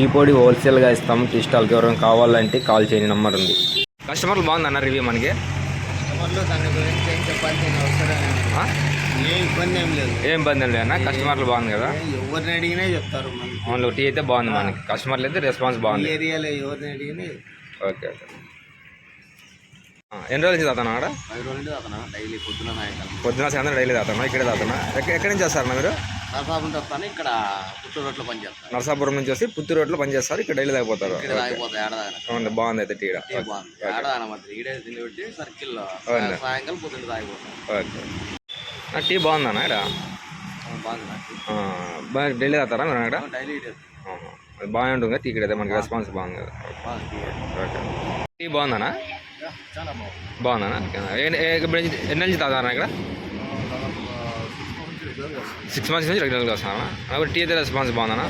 Tea పొడి హోల్సేల్గా ఇస్తాము. టీ స్టాల్కి ఎవరైనా కావాలంటే కాల్ చేయండి. నెంబర్ ఉంది. కస్టమర్లు బాగుందన్న రివ్యూ మనకి? కస్టమర్లు దాని గురించి ఏం చెప్పాల్సిన అవసరం లేదు. ఆ? ఏ ఇబ్బంది ఏం లేదు. ఏం ఇబ్బంది లేదు అన్న కస్టమర్లు బాగుంది కదా? ఎవరిని అడిగినా చెప్తారు మనకి. టీ అయితే బాగుంది మనకి. కస్టమర్లు అయితే రెస్పాన్స్ బాగుంది. ఏరియాలో ఎవరిని అడిగినా ఓకే ఎన్ని రోజుల నుంచి తాతాను అక్కడ? పది రోజులు డైలీ పొద్దున పొద్దున సాయంత్రం డైలీ తాతాను ఇక్కడే తాతాను ఎక్కడ ఎక్కడి నుంచి వస్తారు మీరు? నరసాపురం వస్తాను ఇక్కడ పుట్టూరు రోడ్లో పని చేస్తాను. నరసాపురం నుంచి వచ్చి పుత్తూరు రోడ్లో పనిచేస్తారు ఇక్కడ డైలీ తాగిపోతారు. ఇక్కడ తాగిపోతాయి ఏడదాన బాగుంది అయితే టీ ఈడ. టీ బాగుంది ఏడదాన మధ్య ఈడే తిండి పెట్టి సర్కిల్లో. సాయంకాలం పొద్దున్న తాగిపోతాం ఓకే. టీ బాగుందన్న ఇక్కడ బాగుంది డైలీ తాతారా మీరు ఇక్కడ డైలీ. అది బాగానే ఉంటుంది కదా టీ ఇక్కడ మనకి రెస్పాన్స్ బాగుంది కదా. ఓకే. టీ బాగుందనా? చాలా బాగుంది. బాగుందనా? ఎన్ని నుంచి- తాతారా ఇక్కడ? సిక్స్ మంత్స్ నుంచి రెగ్యులర్గా వస్తానా అప్పుడు టీ అయితే రెస్పాన్స్ బాగుందనా